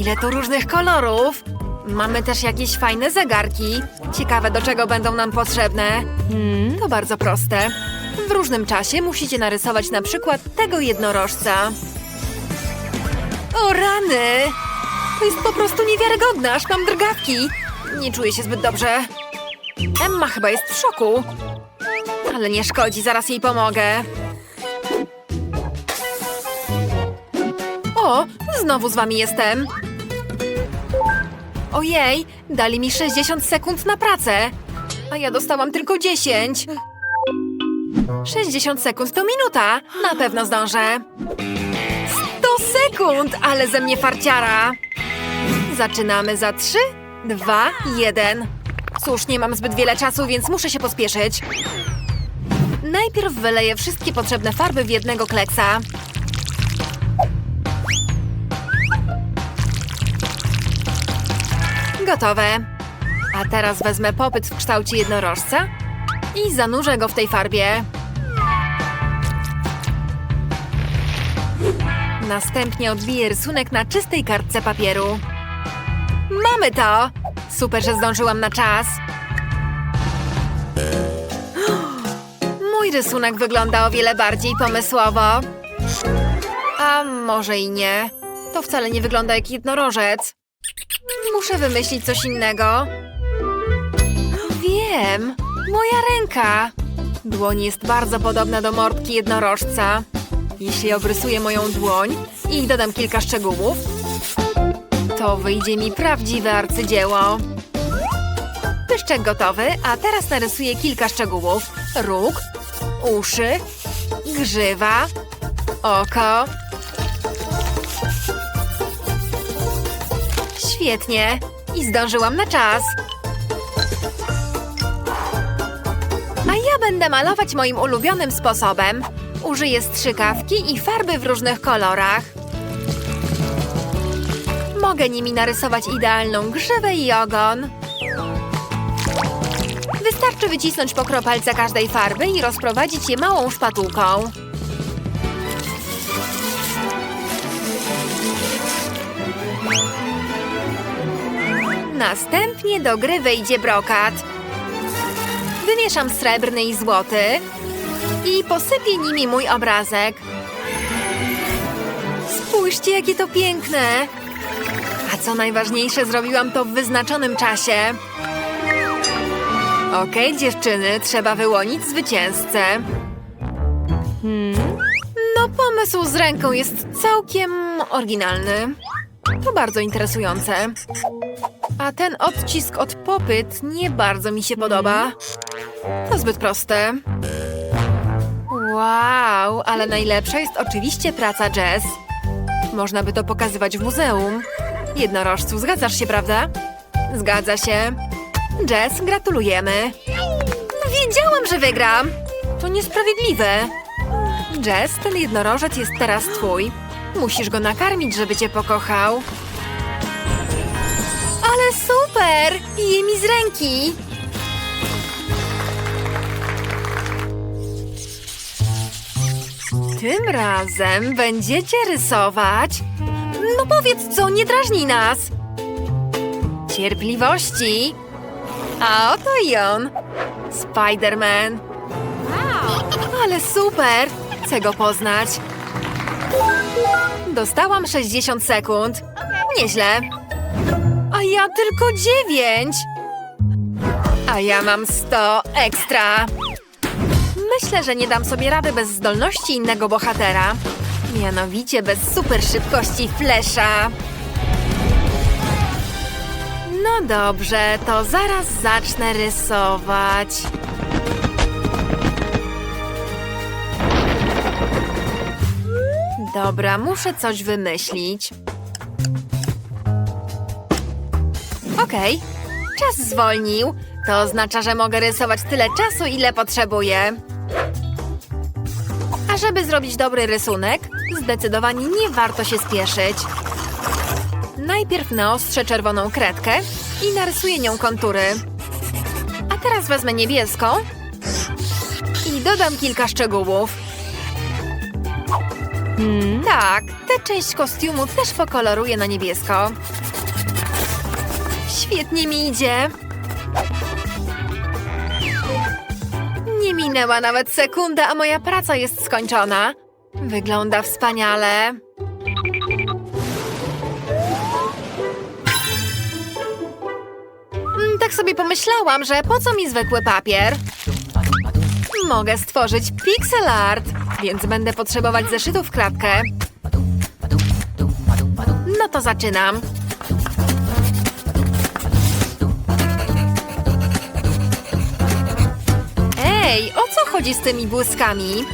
Ile tu różnych kolorów! Mamy też jakieś fajne zegarki. Ciekawe, do czego będą nam potrzebne. Hmm, to bardzo proste. W różnym czasie musicie narysować na przykład tego jednorożca. O rany! To jest po prostu niewiarygodne, aż mam drgawki. Nie czuję się zbyt dobrze. Emma chyba jest w szoku. Ale nie szkodzi, zaraz jej pomogę. O, znowu z wami jestem. Ojej, dali mi 60 sekund na pracę, a ja dostałam tylko 10. 60 sekund to minuta, na pewno zdążę. 100 sekund, ale ze mnie farciara. Zaczynamy za 3, 2, 1. Cóż, nie mam zbyt wiele czasu, więc muszę się pospieszyć. Najpierw wyleję wszystkie potrzebne farby w jednego kleksa. Gotowe. A teraz wezmę popyt w kształcie jednorożca i zanurzę go w tej farbie. Następnie odbiję rysunek na czystej kartce papieru. Mamy to! Super, że zdążyłam na czas. Mój rysunek wygląda o wiele bardziej pomysłowo. A może i nie. To wcale nie wygląda jak jednorożec. Muszę wymyślić coś innego. Wiem! Moja ręka! Dłoń jest bardzo podobna do mordki jednorożca. Jeśli obrysuję moją dłoń i dodam kilka szczegółów, to wyjdzie mi prawdziwe arcydzieło. Pyszczek gotowy, a teraz narysuję kilka szczegółów. Róg, uszy, grzywa, oko. Świetnie. I zdążyłam na czas. A ja będę malować moim ulubionym sposobem. Użyję strzykawki i farby w różnych kolorach. Mogę nimi narysować idealną grzywę i ogon. Wystarczy wycisnąć po kropelce każdej farby i rozprowadzić je małą szpatułką. Następnie do gry wejdzie brokat. Wymieszam srebrny i złoty i posypię nimi mój obrazek. Spójrzcie, jakie to piękne! A co najważniejsze, zrobiłam to w wyznaczonym czasie. Okej, dziewczyny, trzeba wyłonić zwycięzcę. Hmm? No, pomysł z ręką jest całkiem oryginalny. To bardzo interesujące. A ten odcisk od popyt nie bardzo mi się podoba. To zbyt proste. Wow, ale najlepsza jest oczywiście praca Jess. Można by to pokazywać w muzeum. Jednorożcu, zgadzasz się, prawda? Zgadza się. Jess, gratulujemy. Wiedziałam, że wygram. To niesprawiedliwe. Jess, ten jednorożec jest teraz twój. Musisz go nakarmić, żeby cię pokochał. Ale super! Je mi z ręki. Tym razem będziecie rysować. No powiedz co, nie drażnij nas. Cierpliwości. A oto i on. Spider-Man. Ale super! Chcę go poznać. Dostałam 60 sekund. Nieźle. Ja tylko 9. A ja mam 100 ekstra. Myślę, że nie dam sobie rady bez zdolności innego bohatera. Mianowicie bez super szybkości Flesza. No dobrze, to zaraz zacznę rysować. Dobra, muszę coś wymyślić. Okej, czas zwolnił. To oznacza, że mogę rysować tyle czasu, ile potrzebuję. A żeby zrobić dobry rysunek, zdecydowanie nie warto się spieszyć. Najpierw naostrzę czerwoną kredkę i narysuję nią kontury. A teraz wezmę niebieską i dodam kilka szczegółów. Tak, tę część kostiumu też pokoloruję na niebiesko. Świetnie mi idzie. Nie minęła nawet sekunda, a moja praca jest skończona. Wygląda wspaniale. Mm, Tak sobie pomyślałam, że po co mi zwykły papier? Mogę stworzyć pixel art, więc będę potrzebować zeszytów w kratkę. No to zaczynam. Ej, o co chodzi z tymi błyskami?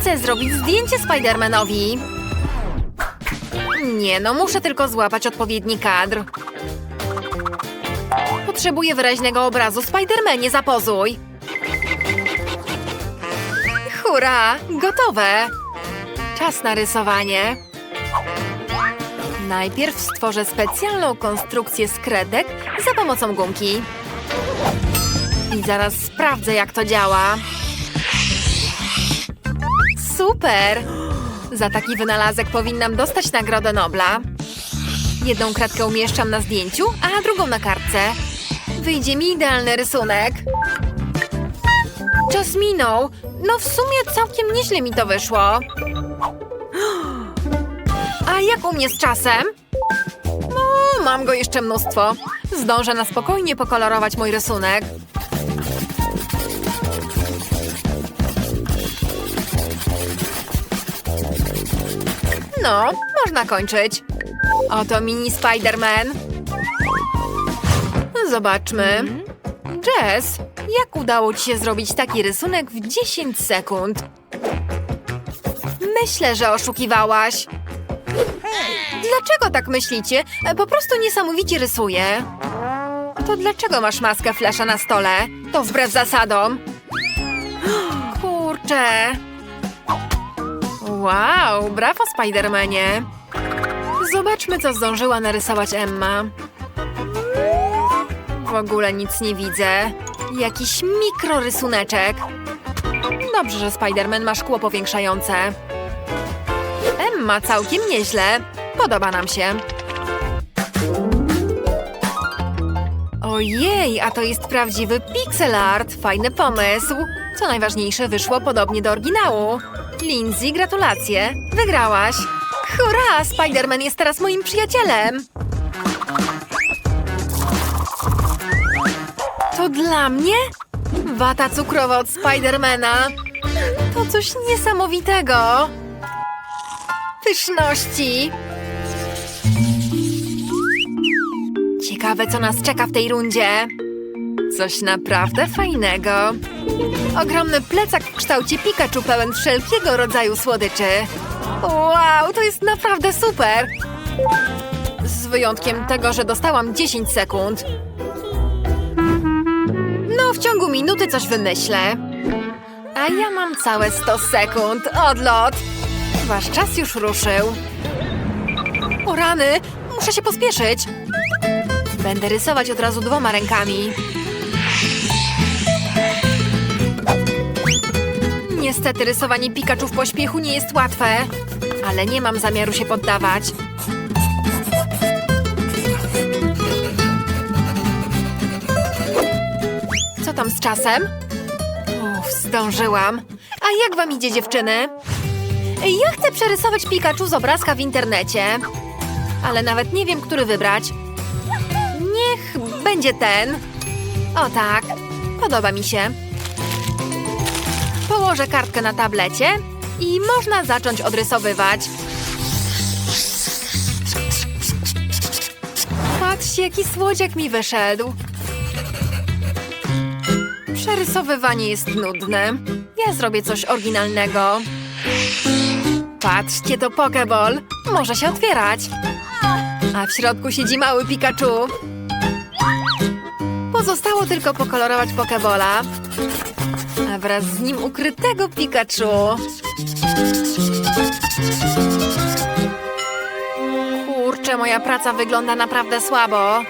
Chcę zrobić zdjęcie Spidermanowi. Nie no, muszę tylko złapać odpowiedni kadr. Potrzebuję wyraźnego obrazu. Spidermanie, zapozuj. Hurra! Gotowe! Czas na rysowanie. Najpierw stworzę specjalną konstrukcję z kredek za pomocą gumki. I zaraz sprawdzę, jak to działa. Super! Za taki wynalazek powinnam dostać Nagrodę Nobla. Jedną kratkę umieszczam na zdjęciu, a drugą na kartce. Wyjdzie mi idealny rysunek. Czas minął. No w sumie całkiem nieźle mi to wyszło. A jak u mnie z czasem? No, mam go jeszcze mnóstwo. Zdążę na spokojnie pokolorować mój rysunek. No, można kończyć. Oto mini Spider-Man. Zobaczmy. Jess, jak udało ci się zrobić taki rysunek w 10 sekund? Myślę, że oszukiwałaś. Dlaczego tak myślicie? Po prostu niesamowicie rysuję. To dlaczego masz maskę flesza na stole? To wbrew zasadom. Kurczę. Wow, brawo Spidermanie. Zobaczmy, co zdążyła narysować Emma. W ogóle nic nie widzę. Jakiś mikrorysuneczek. Dobrze, że Spiderman ma szkło powiększające. Emma całkiem nieźle. Podoba nam się. Ojej, a to jest prawdziwy pixel art. Fajny pomysł. Co najważniejsze, wyszło podobnie do oryginału. Lindsay, gratulacje. Wygrałaś. Hurra, Spiderman jest teraz moim przyjacielem. To dla mnie? Wata cukrowa od Spidermana. To coś niesamowitego. Pyszności. Ciekawe, co nas czeka w tej rundzie. Coś naprawdę fajnego. Ogromny plecak w kształcie Pikachu pełen wszelkiego rodzaju słodyczy. Wow, to jest naprawdę super! Z wyjątkiem tego, że dostałam 10 sekund. No, w ciągu minuty coś wymyślę. A ja mam całe 100 sekund. Odlot! Wasz czas już ruszył. O rany! Muszę się pospieszyć. Będę rysować od razu dwoma rękami. Niestety rysowanie Pikachu w pośpiechu nie jest łatwe, ale nie mam zamiaru się poddawać. Co tam z czasem? Uff, zdążyłam. A jak wam idzie, dziewczyny? Ja chcę przerysować Pikachu z obrazka w internecie. Ale nawet nie wiem, który wybrać. Niech będzie ten. O tak, podoba mi się. Położę kartkę na tablecie i można zacząć odrysowywać. Patrzcie, jaki słodziak mi wyszedł. Przerysowywanie jest nudne. Ja zrobię coś oryginalnego. Patrzcie, to Pokeball. Może się otwierać. A w środku siedzi mały Pikachu. Pozostało tylko pokolorować Pokebola. Wraz z nim ukrytego Pikachu. Kurczę, moja praca wygląda naprawdę słabo.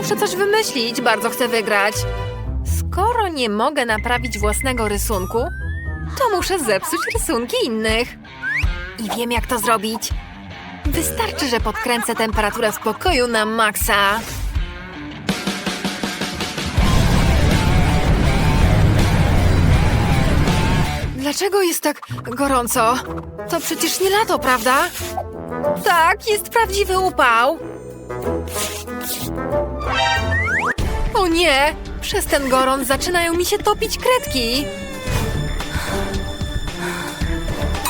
Muszę coś wymyślić, bardzo chcę wygrać. Skoro nie mogę naprawić własnego rysunku, to muszę zepsuć rysunki innych. I wiem, jak to zrobić. Wystarczy, że podkręcę temperaturę w pokoju na maksa. Dlaczego jest tak gorąco? To przecież nie lato, prawda? Tak, jest prawdziwy upał. O nie! Przez ten gorąc zaczynają mi się topić kredki.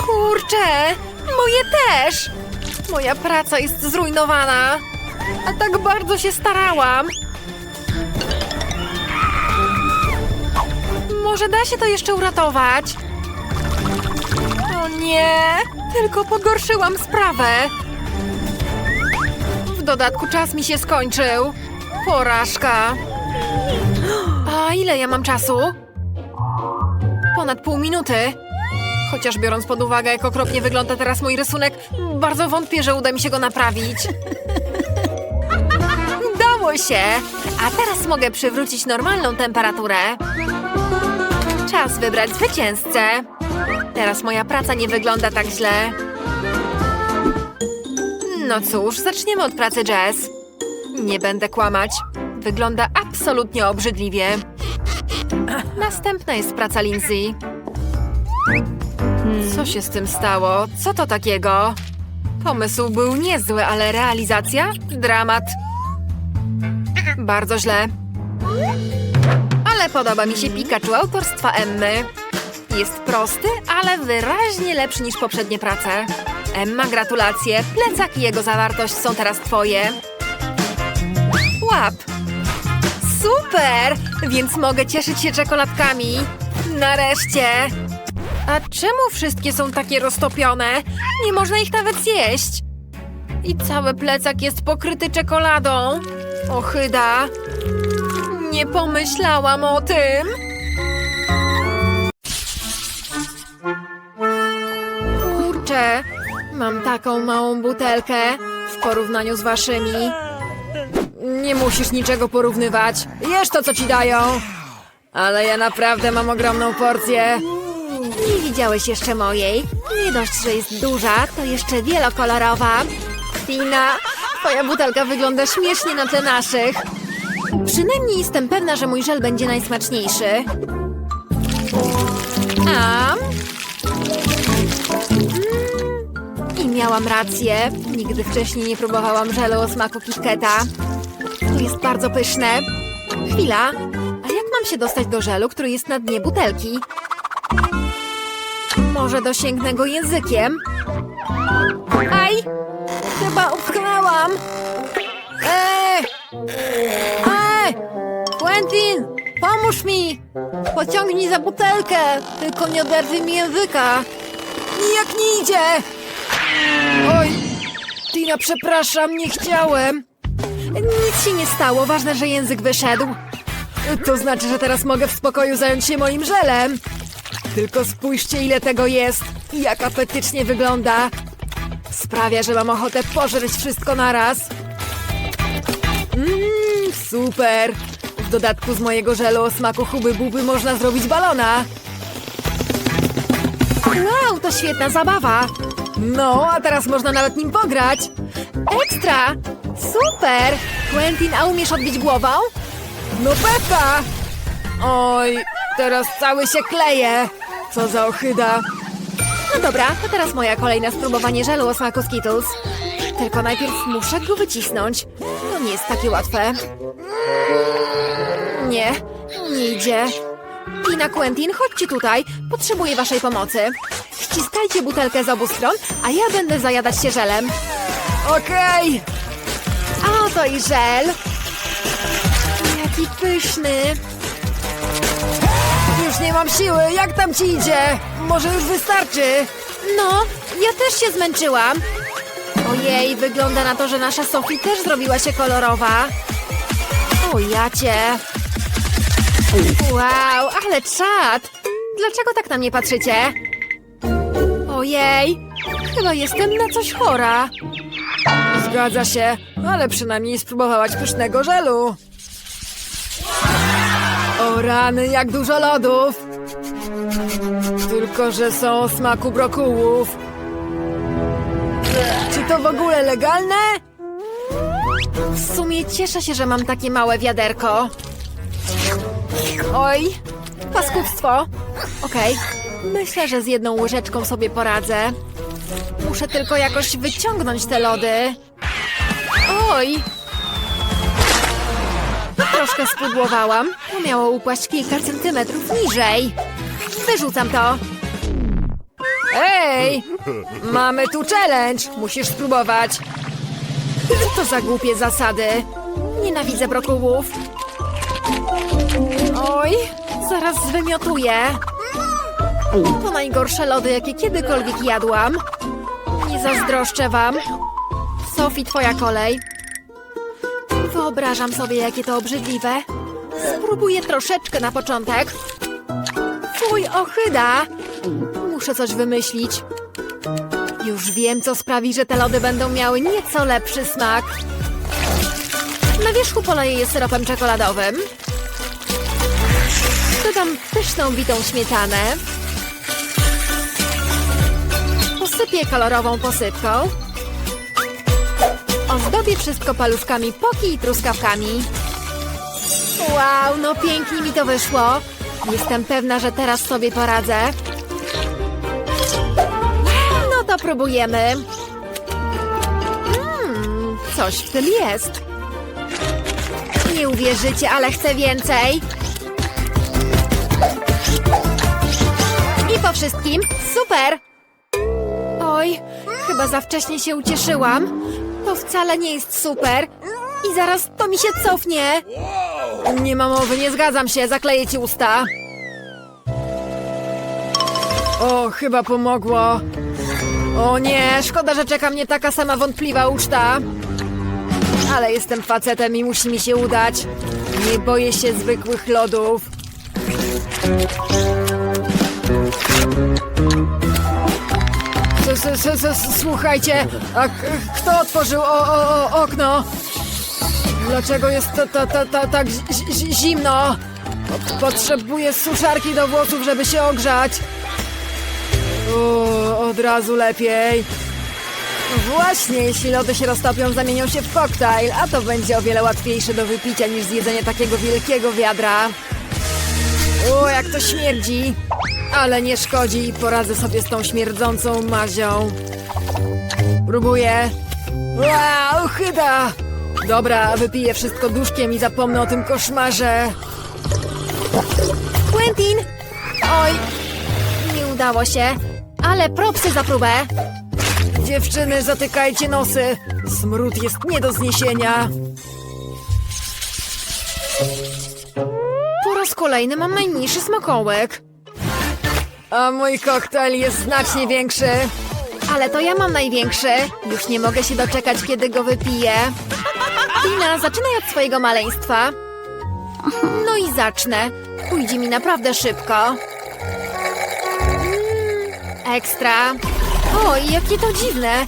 Kurczę! Moje też! Moja praca jest zrujnowana. A tak bardzo się starałam. Może da się to jeszcze uratować? Nie! Tylko pogorszyłam sprawę. W dodatku czas mi się skończył. Porażka. A ile ja mam czasu? Ponad pół minuty. Chociaż biorąc pod uwagę, jak okropnie wygląda teraz mój rysunek, bardzo wątpię, że uda mi się go naprawić. Udało się! A teraz mogę przywrócić normalną temperaturę. Czas wybrać zwycięzcę. Teraz moja praca nie wygląda tak źle. No cóż, zaczniemy od pracy Jazz. Nie będę kłamać. Wygląda absolutnie obrzydliwie. Następna jest praca Lindsay. Co się z tym stało? Co to takiego? Pomysł był niezły, ale realizacja? Dramat. Bardzo źle. Ale podoba mi się Pikachu autorstwa Emmy. Jest prosty, ale wyraźnie lepszy niż poprzednie prace. Emma, gratulacje. Plecak i jego zawartość są teraz twoje. Łap. Super! Więc mogę cieszyć się czekoladkami. Nareszcie. A czemu wszystkie są takie roztopione? Nie można ich nawet zjeść. I cały plecak jest pokryty czekoladą. Ochyda. Nie pomyślałam o tym. Mam taką małą butelkę w porównaniu z waszymi. Nie musisz niczego porównywać. Jesz to, co ci dają. Ale ja naprawdę mam ogromną porcję. Nie widziałeś jeszcze mojej? Nie dość, że jest duża, to jeszcze wielokolorowa. Tina, twoja butelka wygląda śmiesznie na tle naszych. Przynajmniej jestem pewna, że mój żel będzie najsmaczniejszy. A? I miałam rację. Nigdy wcześniej nie próbowałam żelu o smaku KitKata. To jest bardzo pyszne. Chwila. A jak mam się dostać do żelu, który jest na dnie butelki? Może dosięgnę go językiem? Aj! Chyba upchnęłam! Eee! Eee! Quentin! Pomóż mi! Pociągnij za butelkę! Tylko nie oderwij mi języka! Nijak nie idzie! Oj! Tina, przepraszam, nie chciałem! Nic się nie stało, ważne, że język wyszedł. To znaczy, że teraz mogę w spokoju zająć się moim żelem. Tylko spójrzcie, ile tego jest i jak apetycznie wygląda. Sprawia, że mam ochotę pożreć wszystko naraz. Mmm, super. W dodatku z mojego żelu o smaku huby buby można zrobić balona. Wow, to świetna zabawa. No, a teraz można nawet nim pograć. Ekstra! Super! Quentin, a umiesz odbić głową? No Pepa! Oj, teraz cały się kleje. Co za ochyda. No dobra, to teraz moja kolejna spróbowanie żelu o smaku Skittles. Tylko najpierw muszę go wycisnąć. To nie jest takie łatwe. Nie, nie idzie. Tina, Quentin, chodźcie tutaj. Potrzebuję waszej pomocy. Ściskajcie butelkę z obu stron, a ja będę zajadać się żelem. Okej. A oto i żel. Jaki pyszny. Już nie mam siły. Jak tam ci idzie? Może już wystarczy? No, ja też się zmęczyłam. Ojej, wygląda na to, że nasza Sophie też zrobiła się kolorowa. O, jacie. Wow, ale czad! Dlaczego tak na mnie patrzycie? Ojej, chyba jestem na coś chora. Zgadza się, ale przynajmniej spróbowałaś pysznego żelu. O rany, jak dużo lodów! Tylko, że są o smaku brokułów. to w ogóle legalne? W sumie cieszę się, że mam takie małe wiaderko. Oj, paskudztwo. Okej, myślę, że z jedną łyżeczką sobie poradzę. Muszę tylko jakoś wyciągnąć te lody. Oj! Troszkę spudłowałam. To miało upaść kilka centymetrów niżej. Wyrzucam to. Ej! Mamy tu challenge! Musisz spróbować. Co to za głupie zasady? Nienawidzę brokułów. Oj, zaraz zwymiotuję. To najgorsze lody, jakie kiedykolwiek jadłam. Nie zazdroszczę wam. Sophie, twoja kolej. Wyobrażam sobie, jakie to obrzydliwe. Spróbuję troszeczkę na początek. Fuj, ochyda! Muszę coś wymyślić. Już wiem, co sprawi, że te lody będą miały nieco lepszy smak. Na wierzchu poleję je syropem czekoladowym. Dodam pyszną bitą śmietanę. Posypię kolorową posypką. Ozdobię wszystko paluszkami poki i truskawkami. Wow, no pięknie mi to wyszło. Jestem pewna, że teraz sobie poradzę. No to próbujemy. Mmm, coś w tym jest. Nie uwierzycie, ale chcę więcej. Wszystkim, super! Oj, chyba za wcześnie się ucieszyłam. To wcale nie jest super. I zaraz to mi się cofnie. Nie ma mowy, nie zgadzam się, zakleję ci usta. O, chyba pomogło. O nie, szkoda, że czeka mnie taka sama wątpliwa uczta. Ale jestem facetem i musi mi się udać. Nie boję się zwykłych lodów. Słuchajcie, a kto otworzył okno? Dlaczego jest to, to, to, to tak zi- zi- zimno? Potrzebuję suszarki do włosów, żeby się ogrzać. O, od razu lepiej. Właśnie, jeśli lody się roztopią, zamienią się w koktajl, a to będzie o wiele łatwiejsze do wypicia niż zjedzenie takiego wielkiego wiadra. O, jak to śmierdzi! Ale nie szkodzi, poradzę sobie z tą śmierdzącą mazią. Próbuję. Wow, chyba! Dobra, wypiję wszystko duszkiem i zapomnę o tym koszmarze. Quentin! Oj, nie udało się, ale propsy za próbę. Dziewczyny, zatykajcie nosy. Smród jest nie do zniesienia. Po raz kolejny mam najmniejszy smakołek. A mój koktajl jest znacznie większy. Ale to ja mam największy. Już nie mogę się doczekać, kiedy go wypiję. Tina, zaczynaj od swojego maleństwa. No i zacznę. Pójdzie mi naprawdę szybko. Ekstra. Oj, jakie to dziwne.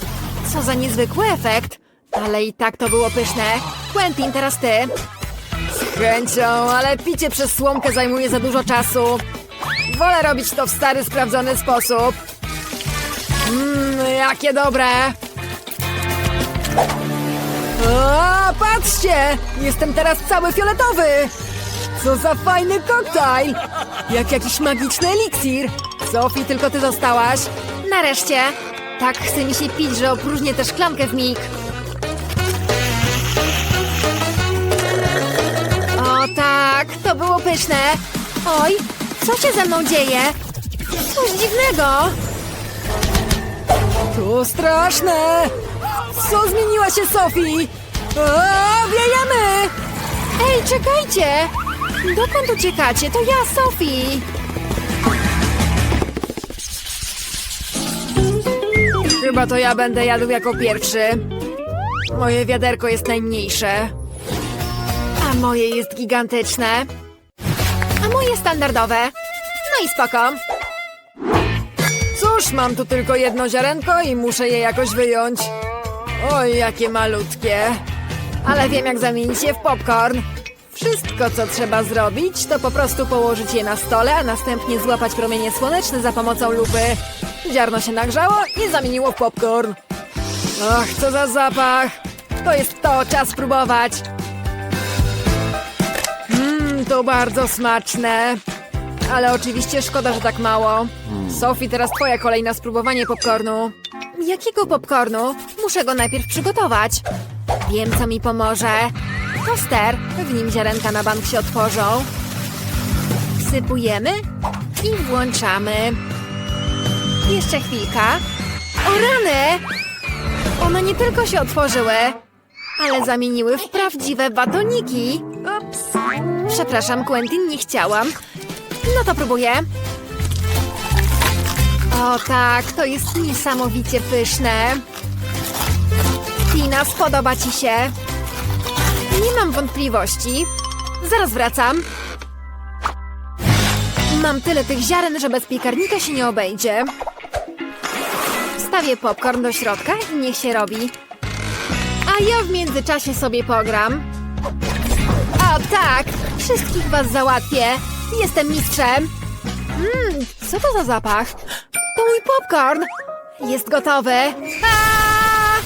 Co za niezwykły efekt. Ale i tak to było pyszne. Quentin, teraz ty. Z chęcią, ale picie przez słomkę zajmuje za dużo czasu. Wolę robić to w stary, sprawdzony sposób. Mmm, jakie dobre! O, patrzcie! Jestem teraz cały fioletowy! Co za fajny koktajl! Jak jakiś magiczny eliksir! Sophie, tylko ty zostałaś. Nareszcie! Tak chce mi się pić, że opróżnię tę szklankę w mig. O tak, to było pyszne. Oj, co się ze mną dzieje? Coś dziwnego. To straszne. Co zmieniła się Sophie? O, wiejemy! Ej, czekajcie! Dokąd uciekacie? To ja, Sophie. Chyba to ja będę jadł jako pierwszy. Moje wiaderko jest najmniejsze. A moje jest gigantyczne. A moje standardowe. I spoko. Cóż, mam tu tylko jedno ziarenko i muszę je jakoś wyjąć. Oj, jakie malutkie. Ale wiem, jak zamienić je w popcorn. Wszystko, co trzeba zrobić, to po prostu położyć je na stole, a następnie złapać promienie słoneczne za pomocą lupy. Ziarno się nagrzało i zamieniło w popcorn. Och, co za zapach! To jest to, czas spróbować. Mmm, to bardzo smaczne. Ale oczywiście szkoda, że tak mało. Sophie, teraz twoja kolej na spróbowanie popcornu. Jakiego popcornu? Muszę go najpierw przygotować. Wiem, co mi pomoże. Toster. W nim ziarenka na bank się otworzą. Wsypujemy i włączamy. Jeszcze chwilka. O rany! One nie tylko się otworzyły, ale zamieniły w prawdziwe batoniki. Ups. Przepraszam, Quentin, nie chciałam. No to próbuję. O tak, to jest niesamowicie pyszne. Tina, spodoba ci się. Nie mam wątpliwości. Zaraz wracam. Mam tyle tych ziaren, że bez piekarnika się nie obejdzie. Wstawię popcorn do środka i niech się robi. A ja w międzyczasie sobie pogram. O tak! Wszystkich was załatwię! Jestem mistrzem! Mmm, co to za zapach? To mój popcorn! Jest gotowy! Aaa!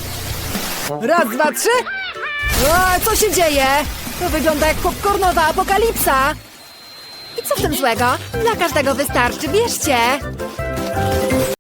Raz, dwa, trzy! O, co się dzieje? To wygląda jak popcornowa apokalipsa! I co w tym złego? Dla każdego wystarczy, bierzcie!